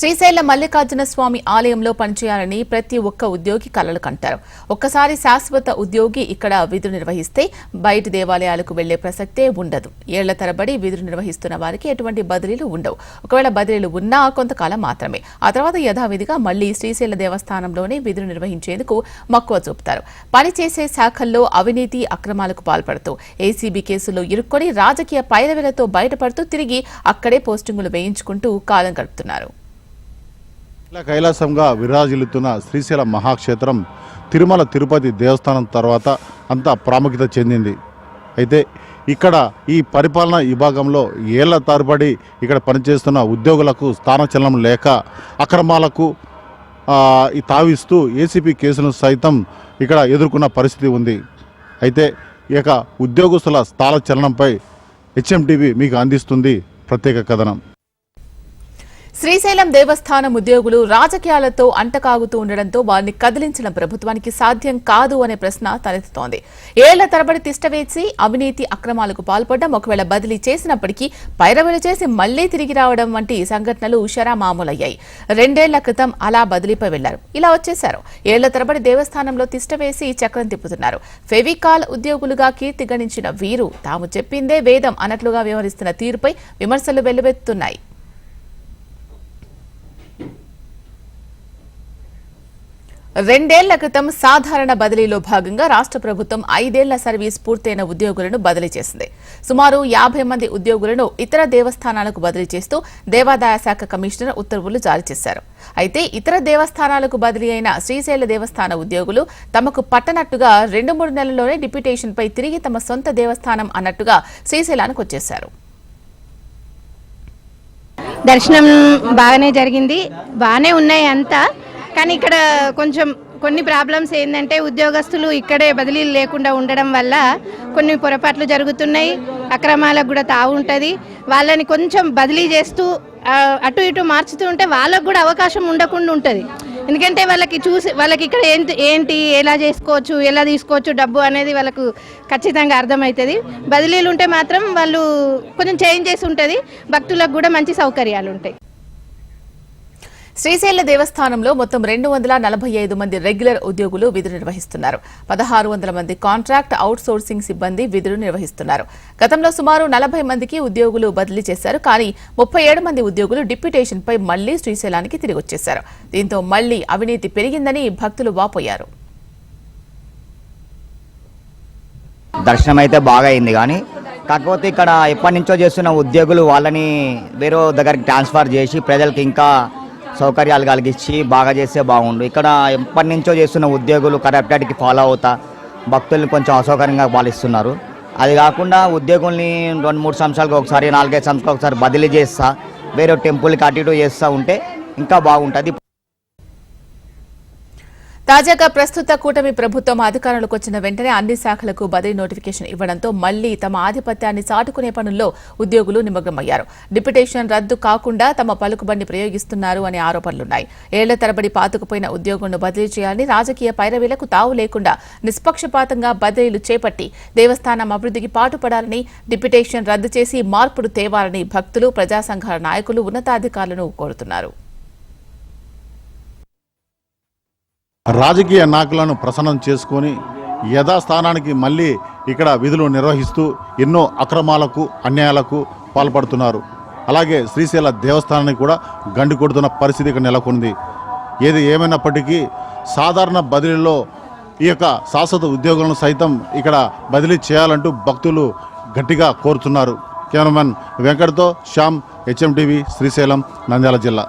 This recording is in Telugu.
శ్రీశైల మల్లికార్జున స్వామి ఆలయంలో పనిచేయాలని ప్రతి ఒక్క ఉద్యోగి కలలు కంటారు. ఒక్కసారి శాశ్వత ఉద్యోగి ఇక్కడ విధులు నిర్వహిస్తే బయటి దేవాలయాలకు వెళ్ళే ప్రసక్తే ఉండదు. ఏళ్ళ తరబడి విధులు నిర్వహిస్తున్న వారికి ఎటువంటి బదిలీలు ఉండవు. ఒకవేళ బదిలీలు ఉన్నా కొంతకాలం మాత్రమే. ఆ తర్వాత యథావిధిగా మళ్ళీ శ్రీశైల దేవస్థానంలోనే విధులు నిర్వహించేందుకు మక్కువ చూపుతారు. పనిచేసే శాఖల్లో అవినీతి అక్రమాలకు పాల్పడుతూ ఏసీబీ కేసులో ఇరుక్కొని రాజకీయ పైరవేలతో బయటపడుతూ తిరిగి అక్కడే పోస్టింగులు వేయించుకుంటూ కాలం గడుపుతున్నారు. ఇలా కైలాసంగా విరాజిల్లుతున్న శ్రీశైల మహాక్షేత్రం తిరుమల తిరుపతి దేవస్థానం తర్వాత అంత ప్రాముఖ్యత చెందింది. అయితే ఇక్కడ ఈ పరిపాలన విభాగంలో ఏళ్ళ తరబడి ఇక్కడ పనిచేస్తున్న ఉద్యోగులకు స్థానచలనం లేక అక్రమాలకు తావిస్తూ ఏసీపీ కేసును సైతం ఇక్కడ ఎదుర్కొన్న పరిస్థితి ఉంది. అయితే ఈ యొక్క ఉద్యోగస్తుల స్థాన చలనంపై హెచ్ఎంటీవీ మీకు అందిస్తుంది ప్రత్యేక కథనం. శ్రీశైలం దేవస్థానం ఉద్యోగులు రాజకీయాలతో అంటకాగుతూ ఉండడంతో వారిని కదిలించడం ప్రభుత్వానికి సాధ్యం కాదు అనే ప్రశ్న తలెత్తుతోంది. ఏళ్ళ తరబడి తిష్టవేసి అవినీతి అక్రమాలకు పాల్పడడం ఒకవేళ బదిలీ చేసినప్పటికీ పైరవలు చేసి మళ్ళీ తిరిగి రావడం వంటి సంఘటనలు శరామామూలయ్యాయి రెండేళ్ళ క్రితం అలా బదిలీపై వెళ్ళారు. ఇలా వచ్చేశారు. ఏళ్ళ తరబడి దేవస్థానంలో తిష్టవేసి చక్రం తిప్పుతున్నారు. ఫెవికాల్ ఉద్యోగులుగా కీర్తి గణించిన వీరు తాము చెప్పిందే వేదం అన్నట్లుగా వ్యవహరిస్తున్న తీరుపై విమర్శలు వెల్లువెత్తుతున్నాయి రెండేళ్ళ క్రితం సాధారణ బదిలీలో భాగంగా రాష్ట్ర ప్రభుత్వం ఐదేళ్ళ సర్వీస్ పూర్తయిన ఉద్యోగులను బదిలీ చేసింది. సుమారు యాభై మంది ఉద్యోగులను ఇతర దేవస్థానాలకు బదిలీ చేస్తూ దేవాదాయ శాఖ కమిషనర్ ఉత్తర్వులు జారీ చేశారు. అయితే ఇతర దేవస్థానాలకు బదిలీ అయిన శ్రీశైల దేవస్థాన ఉద్యోగులు తమకు పట్టనట్టుగా రెండు మూడు నెలల్లోనే డిప్యూటేషన్పై తిరిగి తమ సొంత దేవస్థానం అన్నట్టుగా శ్రీశైలానికి వచ్చేశారు. దర్శనం బాగానే జరిగింది. బాగానే ఉన్నాయి అంతా. కానీ ఇక్కడ కొంచెం కొన్ని ప్రాబ్లమ్స్ ఏంటంటే ఉద్యోగస్తులు ఇక్కడే బదిలీలు లేకుండా ఉండడం వల్ల కొన్ని పొరపాట్లు జరుగుతున్నాయి అక్రమాలకు కూడా తావు ఉంటుంది. వాళ్ళని కొంచెం బదిలీ చేస్తూ అటు ఇటు మార్చుతూ ఉంటే వాళ్ళకు కూడా అవకాశం ఉండకుండా ఉంటుంది. ఎందుకంటే వాళ్ళకి చూసి వాళ్ళకి ఇక్కడ ఏంటి ఏంటి ఎలా చేసుకోవచ్చు ఎలా తీసుకోవచ్చు డబ్బు అనేది వాళ్ళకు ఖచ్చితంగా అర్థమవుతుంది. బదిలీలు ఉంటే మాత్రం వాళ్ళు కొంచెం చేంజ్ చేసి ఉంటుంది భక్తులకు కూడా మంచి సౌకర్యాలు ఉంటాయి. శ్రీశైల దేవస్థానంలో మొత్తం రెండు వందల నలభై ఐదు మంది రెగ్యులర్ ఉద్యోగులు విధులు నిర్వహిస్తున్నారు. పదహారు వందల మంది కాంట్రాక్ట్ అవుట్ సోర్సింగ్ సిబ్బంది విధులు నిర్వహిస్తున్నారు. గతంలో సుమారు నలభై మందికి ఉద్యోగులు బదిలీ చేశారు కానీ ముప్పై ఏడు మంది ఉద్యోగులు డిప్యుటేషన్పై మళ్ళీ శ్రీశైలానికి తిరిగి వచ్చేశారు. దీంతో మళ్ళీ అవినీతి పెరిగిందని భక్తులు వాపోయారు. దర్శనం అయితే బాగా అయింది కానీ కాకపోతే ఇక్కడ ఎప్పటి నుంచో చేస్తున్న ఉద్యోగులు వాళ్ళని వేరే దగ్గరికి ట్రాన్స్ఫర్ చేసి ప్రజలకు ఇంకా సౌకర్యాలు కలిగించి బాగా చేస్తే బాగుండు. ఇక్కడ ఎప్పటి నుంచో చేస్తున్న ఉద్యోగులు కరెక్ట్కి ఫాలో అవుతా భక్తుల్ని కొంచెం అసౌకర్యంగా పాలిస్తున్నారు. అది కాకుండా ఉద్యోగుల్ని రెండు మూడు సంవత్సరాలకు ఒకసారి నాలుగైదు సంవత్సరాలకు ఒకసారి బదిలీ చేస్తా వేరే టెంపుల్కి అటు ఇటు చేస్తూ ఉంటే ఇంకా బాగుంటుంది. తాజాగా ప్రస్తుత కూటమి ప్రభుత్వం అధికారంలోకి వచ్చిన వెంటనే అన్ని శాఖలకు బదిలీ నోటిఫికేషన్ ఇవ్వడంతో మళ్ళీ తమ ఆధిపత్యాన్ని చాటుకునే పనుల్లో ఉద్యోగులు నిమగ్నమయ్యారు. డిప్యుటేషన్ రద్దు కాకుండా తమ పలుకుబడిని ప్రయోగిస్తున్నారు అనే ఆరోపణలున్నాయి. ఏళ్ళ తరబడి పాతుకుపోయిన ఉద్యోగులను బదిలీ చేయాలని రాజకీయ పైరవీలకు తావు లేకుండా నిష్పక్షపాతంగా బదిలీలు చేపట్టి దేవస్థానం అభివృద్ధికి పాటుపడాలని డిప్యుటేషన్ రద్దు చేసి మార్పులు తేవాలని భక్తులు ప్రజా సంఘాల నాయకులు ఉన్నతాధికారులను కోరుతున్నారు. రాజకీయ నాయకులను ప్రసన్నం చేసుకొని యథాస్థానానికి మళ్ళీ ఇక్కడ విధులు నిర్వహిస్తూ ఎన్నో అక్రమాలకు అన్యాయాలకు పాల్పడుతున్నారు. అలాగే శ్రీశైల దేవస్థానానికి కూడా గండి కొడుతున్న పరిస్థితి ఇక్కడ నెలకొంది. ఏది ఏమైనప్పటికీ సాధారణ బదిలీలో ఈ యొక్క శాశ్వత ఉద్యోగులను సైతం ఇక్కడ బదిలీ చేయాలంటూ భక్తులు గట్టిగా కోరుతున్నారు. కెమెరామెన్ వెంకట్తో శ్యామ్ హెచ్ఎం టీవీ శ్రీశైలం నంద్యాల జిల్లా.